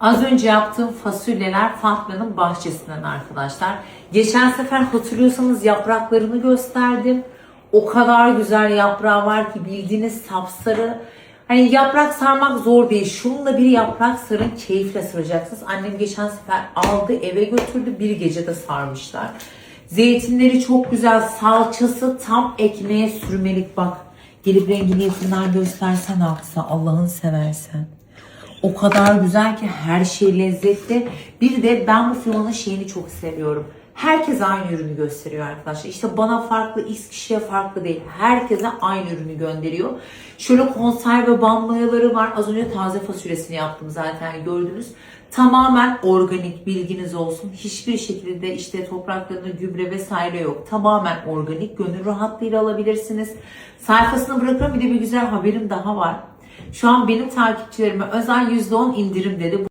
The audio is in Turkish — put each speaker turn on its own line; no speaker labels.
Az önce yaptığım fasulyeler Fatma'nın bahçesinden arkadaşlar. Geçen sefer hatırlıyorsanız yapraklarını gösterdim. O kadar güzel yaprağı var ki bildiğiniz sapsarı. Hani yaprak sarmak zor değil. Şununla bir yaprak sarın keyifle saracaksınız. Annem geçen sefer aldı eve götürdü bir gecede sarmışlar. Zeytinleri çok güzel. Salçası tam ekmeğe sürmelik bak. Gelip rengini yakından göstersen aksa Allah'ını seversen. O kadar güzel ki her şey lezzetli. Bir de ben bu firmanın şeyini çok seviyorum. Herkes aynı ürünü gösteriyor arkadaşlar. İşte bana farklı, X kişiye farklı değil. Herkese aynı ürünü gönderiyor. Şöyle konserve bambayaları var. Az önce taze fasulyesini yaptım zaten gördünüz. Tamamen organik bilginiz olsun. Hiçbir şekilde işte topraklarında gübre vesaire yok. Tamamen organik. Gönül rahatlığıyla alabilirsiniz. Sayfasını bırakıyorum. Bir de bir güzel haberim daha var. Şu an benim takipçilerime özel %10 indirim dedi.